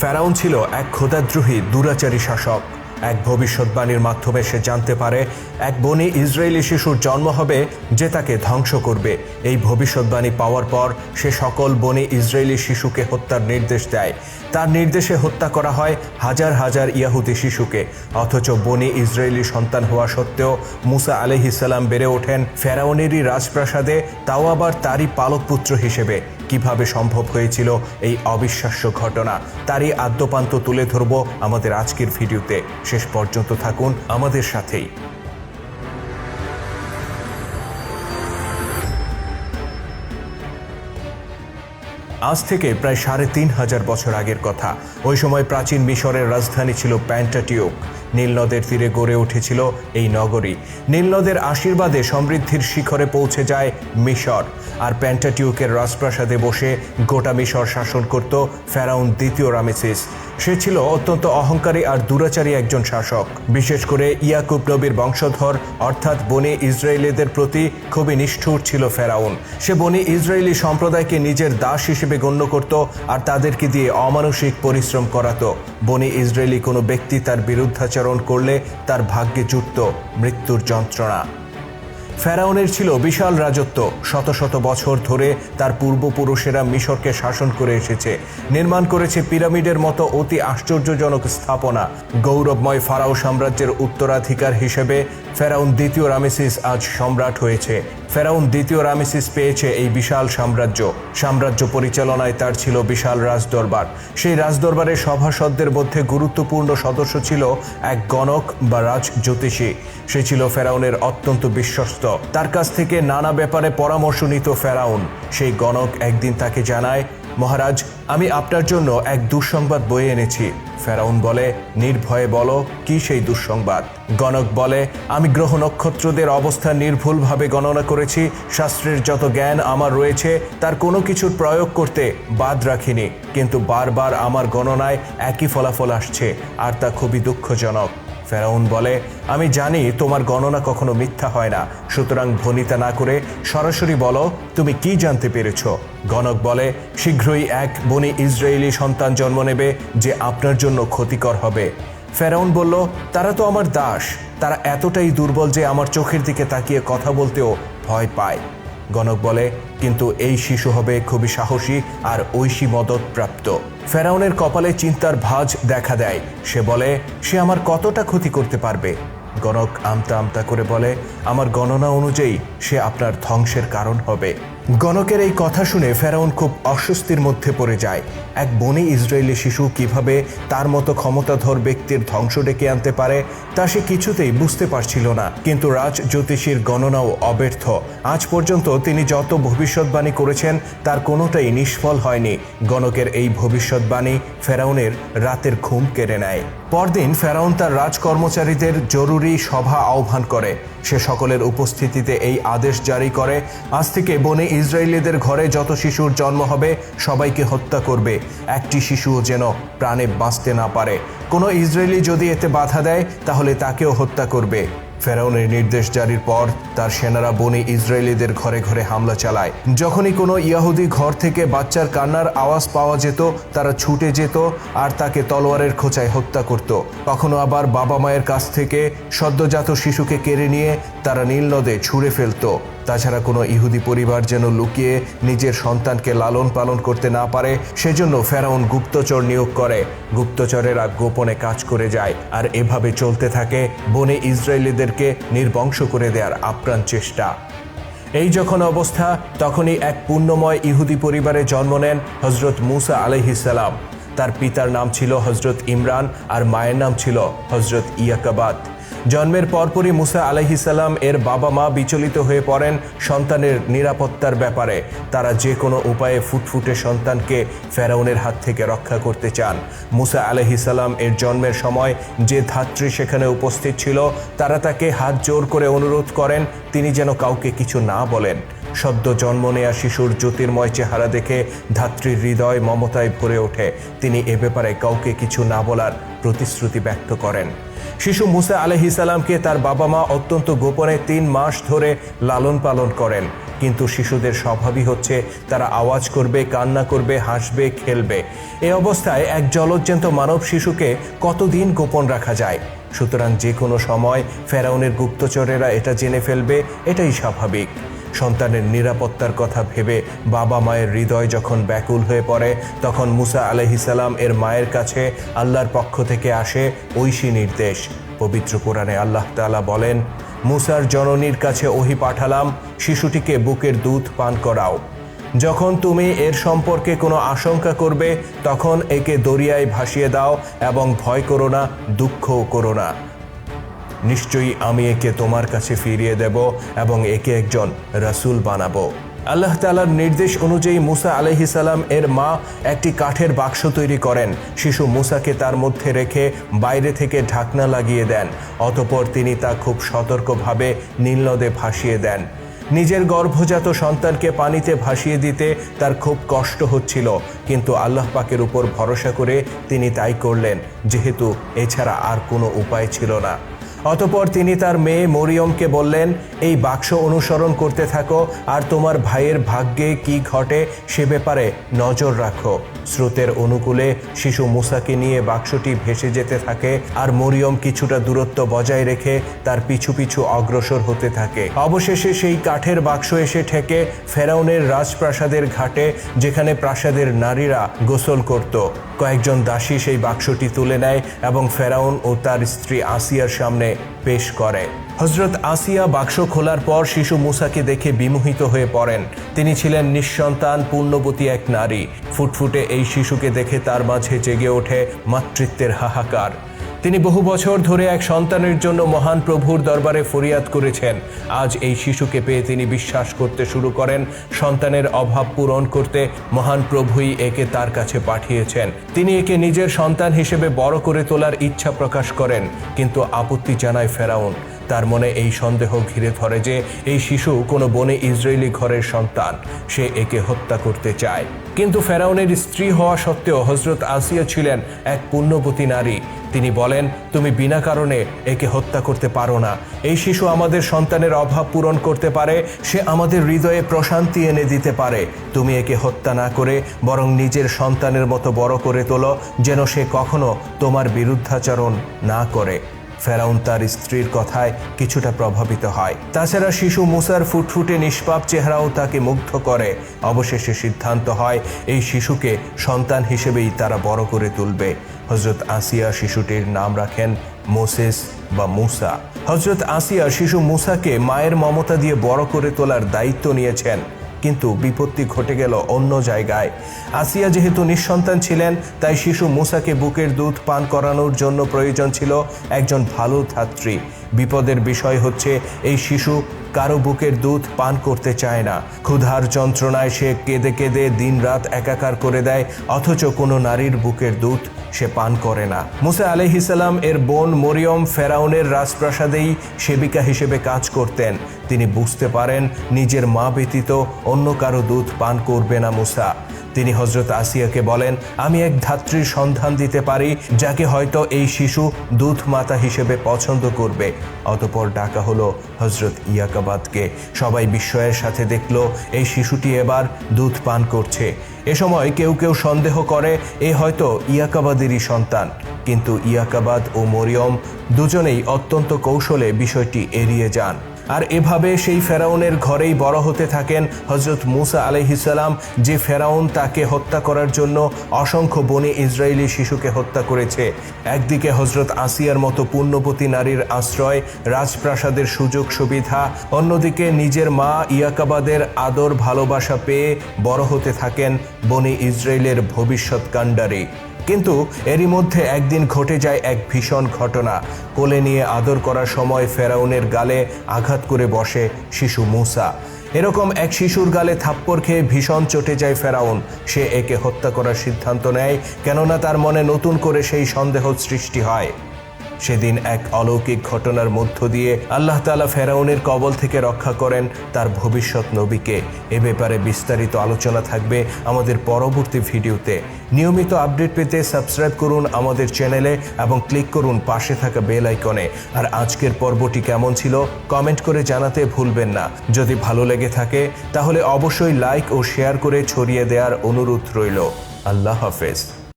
ফেরাউন ছিল এক খোদাদ্রোহী দুরাচারী শাসক। এক ভবিষ্যৎবাণীর মাধ্যমে সে জানতে পারে এক বনি ইসরায়েলি শিশুর জন্ম হবে যে তাকে ধ্বংস করবে। এই ভবিষ্যৎবাণী পাওয়ার পর সে সকল বনি ইসরায়েলি শিশুকে হত্যার নির্দেশ দেয়। তার নির্দেশে হত্যা করা হয় হাজার হাজার ইয়াহুদি শিশুকে। অথচ বনি ইসরায়েলি সন্তান হওয়া সত্ত্বেও মুসা আলহিসাল্লাম বেড়ে ওঠেন ফেরাউনেরই রাজপ্রাসাদে, তাও আবার তারই পালক পুত্র হিসেবে। কীভাবে সম্ভব হয়েছিল এই অবিশ্বাস্য ঘটনা, তারই আদ্যপান্ত তুলে ধরব আমাদের আজকের ভিডিওতে। শেষ পর্যন্ত থাকুন আমাদের সাথেই। আজ থেকে প্রায় সাড়ে তিন হাজার বছর আগের কথা। ওই সময় প্রাচীন মিশরের রাজধানী ছিল প্যান্টাটিউক। নীল নদের তীরে গড়ে উঠেছিল এই নগরী। নীল নদের আশীর্বাদে সমৃদ্ধির শিখরে পৌঁছে যায় মিশর। আর প্যান্টাটিউকের রাজপ্রাসাদে বসে গোটা মিশর শাসন করত ফেরাউন দ্বিতীয় রামেসিস। সে ছিল অত্যন্ত অহংকারী আর দুরাচারী একজন শাসক। বিশেষ করে ইয়াকুব নবীর বংশধর, অর্থাৎ বনে ইসরায়েলিদের প্রতি খুবই নিষ্ঠুর ছিল ফেরাউন। সে বনে ইসরায়েলি সম্প্রদায়কে নিজের দাস হিসেবে গণ্য করত আর তাদেরকে দিয়ে অমানসিক পরিশ্রম করাতো। বনে ইসরায়েলি কোনো ব্যক্তি তার বিরুদ্ধাচরণ করলে তার ভাগ্যে জুটত মৃত্যুর যন্ত্রণা। ফেরাউনের ছিল বিশাল রাজত্ব। শত শত বছর ধরে তার পূর্বপুরুষেরা মিশরকে শাসন করে এসেছে। নির্মাণ করেছে পিরামিডের মতো অতি আশ্চর্যজনক স্থাপনা। গৌরবময় ফারাও সাম্রাজ্যের উত্তরাধিকার হিসেবে ফেরাউন দ্বিতীয় রামেসিস আজ সম্রাট হয়েছে। ফেরাউন দ্বিতীয় রামেসিস পেয়েছে এই বিশাল সাম্রাজ্য। সাম্রাজ্য পরিচালনায় তার ছিল বিশাল রাজদরবার। সেই রাজদরবারের সভাসদদের মধ্যে গুরুত্বপূর্ণ সদস্য ছিল এক গণক বা রাজ জ্যোতিষী সে ছিল ফেরাউনের অত্যন্ত বিশ্বস্ত। তার কাছ থেকে নানা ব্যাপারে পরামর্শ নিত ফেরাউন। সেই গণক একদিন তাকে জানায় মহারাজ, আমি আপনার জন্য এক দুঃসংবাদ বয়ে এনেছি। ফেরাউন বলে, নির্ভয়ে বলো, কি সেই দুঃসংবাদ? গণক বলে, আমি গ্রহ নক্ষত্রদের অবস্থান নির্ভুলভাবে গণনা করেছি। শাস্ত্রের যত জ্ঞান আমার রয়েছে, তার কোনো কিছুর প্রয়োগ করতে বাদ রাখিনি। কিন্তু বারবার আমার গণনায় একই ফলাফল আসছে, আর তা খুবই দুঃখজনক। ফেরাউন বলে, আমি জানি তোমার গণনা কখনো মিথ্যা হয় না। সুতরাং ভনিতা না করে সরাসরি বলো, তুমি কি জানতে পেরেছ? গণক বলে, শীঘ্রই এক বনি ইসরায়েলি সন্তান জন্ম নেবে যে আপনার জন্য ক্ষতিকর হবে। ফেরাউন বলল, তারা তো আমার দাস। তারা এতটাই দুর্বল যে আমার চোখের দিকে তাকিয়ে কথা বলতেও ভয় পায়। গণক বলে, কিন্তু এই শিশু হবে খুবই সাহসী আর ঐশী মদত প্রাপ্ত ফেরাউনের কপালে চিন্তার ভাজ দেখা দেয়। সে বলে, সে আমার কতটা ক্ষতি করতে পারবে? গণক আমতা আমতা করে বলে, আমার গণনা অনুযায়ী সে আপনার ধ্বংসের কারণ হবে। গণকের এই কথা শুনে ফেরাউন খুব অস্বস্তির মধ্যে পড়ে যায়। এক বনি ইসরায়েলি শিশু কীভাবে তার মতো ক্ষমতাধর ব্যক্তির ধ্বংস ডেকে আনতে পারে, তা সে কিছুতেই বুঝতে পারছিল না। কিন্তু রাজ জ্যোতিষীর গণনাও অব্যর্থ। আজ পর্যন্ত তিনি যত ভবিষ্যৎবাণী করেছেন, তার কোনোটাই নিষ্ফল হয়নি। গণকের এই ভবিষ্যৎবাণী ফেরাউনের রাতের ঘুম কেড়ে নেয়। পরদিন ফেরাউন তার রাজকর্মচারীদের জরুরি সভা আহ্বান করে। সে সকলের উপস্থিতিতে এই আদেশ জারি করে। আজ থেকে বনে ইসরায়েলিদের ঘরে যত শিশুর জন্ম হবে, সবাইকে হত্যা করবে। একটি শিশুও যেন প্রাণে বাঁচতে না পারে। কোনো ইসরায়েলি যদি এতে বাধা দেয়, তাহলে তাকেও হত্যা করবে। ফেরাউনের নির্দেশ জারির পর তার সেনারা বনি ইসরায়েলিদের ঘরে ঘরে হামলা চালায়। যখনই কোনো ইয়াহুদি ঘর থেকে বাচ্চার কান্নার আওয়াজ পাওয়া যেত, তারা ছুটে যেত আর তাকে তলোয়ারের খোঁচায় হত্যা করত। কখনো আবার বাবা মায়ের কাছ থেকে সদ্যজাত শিশুকে কেড়ে নিয়ে তারা নীল নদে ছুঁড়ে ফেলতো। তাছাড়া কোনো ইহুদি পরিবার যেন লুকিয়ে নিজের সন্তানকে লালন পালন করতে না পারে, সেজন্য ফেরাউন গুপ্তচর নিয়োগ করে। গুপ্তচরেরা গোপনে কাজ করে যায় আর এভাবে চলতে থাকে, বনে ইসরায়েলিদেরকে নির্বংশ করে দেওয়ার আপ্রাণ চেষ্টা। এই যখন অবস্থা, তখনই এক পুণ্যময় ইহুদি পরিবারে জন্ম নেন হজরত মুসা আলহিসাল্লাম তার পিতার নাম ছিল হজরত ইমরান আর মায়ের নাম ছিল হজরত ইয়াকাবাদ। জন্মের পরপরই মুসা আলহিসাল্লাম এর বাবা মা বিচলিত হয়ে পড়েন সন্তানের নিরাপত্তার ব্যাপারে। তারা যে কোনো উপায়ে ফুটফুটে সন্তানকে ফেরাউনের হাত থেকে রক্ষা করতে চান। মুসা আলহিসাল্লাম এর জন্মের সময় যে ধাত্রী সেখানে উপস্থিত ছিল, তারা তাকে হাত জোর করে অনুরোধ করেন, তিনি যেন কাউকে কিছু না বলেন। সদ্য জন্ম নেয়া শিশুর জ্যোতির্ময় চেহারা দেখে ধাত্রীর হৃদয় মমতায় ভরে ওঠে। তিনি এ ব্যাপারে কাউকে কিছু না বলার প্রতিশ্রুতি ব্যক্ত করেন। শিশু মুসা আলহিসাল্লামকে তার বাবা মা অত্যন্ত গোপনে তিন মাস ধরে লালন পালন করেন। কিন্তু শিশুদের স্বভাবই হচ্ছে, তারা আওয়াজ করবে, কান্না করবে, হাসবে, খেলবে। এ অবস্থায় এক জলজ্জান্ত মানব শিশুকে কতদিন গোপন রাখা যায়? সুতরাং যে কোনো সময় ফেরাউনের গুপ্তচরেরা এটা জেনে ফেলবে, এটাই স্বাভাবিক। সন্তানের নিরাপত্তার কথা ভেবে বাবা মায়ের হৃদয় যখন ব্যাকুল হয়ে পড়ে, তখন মুসা আলহিসাল্লাম এর মায়ের কাছে আল্লাহর পক্ষ থেকে আসে ঐশী নির্দেশ। পবিত্র কোরআনে আল্লাহ তাআলা বলেন, মুসার জননীর কাছে ওহি পাঠালাম, শিশুটিকে বুকের দুধ পান করাও। যখন তুমি এর সম্পর্কে কোনো আশঙ্কা করবে, তখন একে দরিয়ায় ভাসিয়ে দাও এবং ভয় করো না, দুঃখও করো না। নিশ্চয়ই আমি একে তোমার কাছে ফিরিয়ে দেব এবং একে একজন রাসূল বানাবো। আল্লাহ তালার নির্দেশ অনুযায়ী মুসা আলহিসাল্লাম এর মা একটি কাঠের বাক্স তৈরি করেন। শিশু মুসাকে তার মধ্যে রেখে বাইরে থেকে ঢাকনা লাগিয়ে দেন, অতপর তিনি তা খুব সতর্কভাবে নীলনদে ভাসিয়ে দেন। নিজের গর্ভজাত সন্তানকে পানিতে ভাসিয়ে দিতে তার খুব কষ্ট হচ্ছিল, কিন্তু আল্লাহ পাকের উপর ভরসা করে তিনি তাই করলেন, যেহেতু এছাড়া আর কোনো উপায় ছিল না। অতপর তিনি তার মেয়ে মরিয়মকে বললেন, এই বাক্স অনুসরণ করতে থাকো, আর তোমার ভাইয়ের ভাগ্যে কি ঘটে সে ব্যাপারে নজর রাখো। স্রোতের অনুকূলে শিশু মুসাকে নিয়ে বাক্সটি ভেসে যেতে থাকে, আর মরিয়ম কিছুটা দূরত্ব বজায় রেখে তার পিছু পিছু অগ্রসর হতে থাকে। অবশেষে সেই কাঠের বাক্স এসে ঠেকে ফেরাউনের রাজপ্রাসাদের ঘাটে, যেখানে প্রাসাদের নারীরা গোসল করত। কয়েকজন দাসী সেই বাক্সটি তুলে নেয় এবং ফেরাউন ও তার স্ত্রী আসিয়ার সামনে পেশ করে। হজরত আসিয়া বাক্স খোলার পর শিশু মুসাকে দেখে বিমোহিত হয়ে পড়েন। তিনি ছিলেন নিঃসন্তান, পূর্ণবতী এক নারী। ফুটফুটে এই শিশুকে দেখে তার মাঝে জেগে ওঠে মাতৃত্বের হাহাকার। তিনি বহু বছর ধরে এক সন্তানের জন্য মহান প্রভুর দরবারে ফরিয়াদ করেছেন। আজ এই শিশুকে পেয়ে তিনি বিশ্বাস করতে শুরু করেন। সন্তানের অভাব পূরণ করতে মহান প্রভুই একে তার কাছে পাঠিয়েছেন। তিনি একে নিজের সন্তান হিসেবে বড় করে তোলার ইচ্ছা প্রকাশ করেন, কিন্তু আপত্তি জানায় ফেরাউন। তার মনে এই সন্দেহ ঘিরে ধরে যে এই শিশু কোনো বনে ইসরায়েলি ঘরের সন্তান। সে একে হত্যা করতে চায়। কিন্তু ফেরাউনের স্ত্রী হওয়া সত্ত্বেও হজরত আসিয়া ছিলেন এক পুণ্যবতী নারী। তিনি বলেন, তুমি বিনা কারণে একে হত্যা করতে পারো না। এই শিশু আমাদের সন্তানের অভাব পূরণ করতে পারে, সে আমাদের হৃদয়ে প্রশান্তি এনে দিতে পারে। তুমি একে হত্যা না করে বরং নিজের সন্তানের মতো বড় করে তোলো, যেন সে কখনো তোমার বিরুদ্ধাচরণ না করে। ফেরাউন তার স্ত্রীর কথায় কিছুটা প্রভাবিত হয়। তাছাড়া শিশু মুসার ফুটফুটে নিষ্পাপ চেহারাও তাকে মুগ্ধ করে। অবশেষে সিদ্ধান্ত হয়, এই শিশুকে সন্তান হিসেবেই তারা বড় করে তুলবে। হজরত আসিয়া শিশুটির নাম রাখেন মোসেস বা মুসা। হজরত আসিয়া শিশু মুসাকে মায়ের মমতা দিয়ে বড় করে তোলার দায়িত্ব নিয়েছেন, কিন্তু বিপত্তি ঘটে গেল অন্য জায়গায়। আসিয়া যেহেতু নিঃসন্তান ছিলেন, তাই শিশু মুসাকে বুকের দুধ পান করানোর জন্য প্রয়োজন ছিল একজন ভালো ধাত্রী বিপদের বিষয় হচ্ছে, এই শিশু কারও বুকের দুধ পান করতে চায় না। ক্ষুধার যন্ত্রণায় সে কেঁদে কেঁদে দিনরাত একাকার করে দেয়, অথচ কোনো নারীর বুকের দুধ সে পান করে না। মুসা আলহিসাল্লাম এর বোন মরিয়ম ফেরাউনের রাজপ্রাসাদেই সেবিকা হিসেবে কাজ করতেন। তিনি বুঝতে পারেন, নিজের মা ব্যতীত অন্য কারও দুধ পান করবে না মুসা। তিনি হজরত আসিয়াকে বলেন, আমি এক ধাত্রীর সন্ধান দিতে পারি, যাকে হয়তো এই শিশু দুধ মাতা হিসেবে পছন্দ করবে। অতপর ডাকা হলো হজরত ইয়াকাবাদকে। সবাই বিস্ময়ের সাথে দেখল, এই শিশুটি এবার দুধ পান করছে। এ সময় কেউ কেউ সন্দেহ করে, এ হয়তো ইয়াকাবাদেরই সন্তান। কিন্তু ইয়াকাবাদ ও মরিয়ম দুজনেই অত্যন্ত কৌশলে বিষয়টি এড়িয়ে যান। আর এভাবে সেই ফেরাউনের ঘরেই বড় হতে থাকেন হজরত মুসা আলহিসাল্লাম যে ফেরাউন তাকে হত্যা করার জন্য অসংখ্য বনে ইসরায়েলি শিশুকে হত্যা করেছে। একদিকে হজরত আসিয়ার মতো পুণ্যবতী নারীর আশ্রয়, রাজপ্রাসাদের সুযোগ সুবিধা, অন্যদিকে নিজের মা ইয়াকাবাদের আদর ভালোবাসা পেয়ে বড় হতে থাকেন বনে ইসরায়েলের ভবিষ্যৎ কাণ্ডারি। কিন্তু এরই মধ্যে একদিন ঘটে যায় এক ভীষণ ঘটনা। কোলে নিয়ে আদর করার সময় ফেরাউনের গালে আঘাত করে বসে শিশু মুসা। এরকম এক শিশুর গালে থাপ্পড় খেয়ে ভীষণ চটে যায় ফেরাউন। সে একে হত্যা করার সিদ্ধান্ত নেয়, কেননা তার মনে নতুন করে সেই সন্দেহ সৃষ্টি হয়। সেদিন এক অলৌকিক ঘটনার মধ্য দিয়ে আল্লাহ তালা ফেরাউনের কবল থেকে রক্ষা করেন তার ভবিষ্যৎ নবীকে। এ ব্যাপারে বিস্তারিত আলোচনা থাকবে আমাদের পরবর্তী ভিডিওতে। নিয়মিত আপডেট পেতে সাবস্ক্রাইব করুন আমাদের চ্যানেলে এবং ক্লিক করুন পাশে থাকা বেল আইকনে। আর আজকের পর্বটি কেমন ছিল কমেন্ট করে জানাতে ভুলবেন না। যদি ভালো লেগে থাকে, তাহলে অবশ্যই লাইক ও শেয়ার করে ছড়িয়ে দেওয়ার অনুরোধ রইল। আল্লাহ হাফেজ।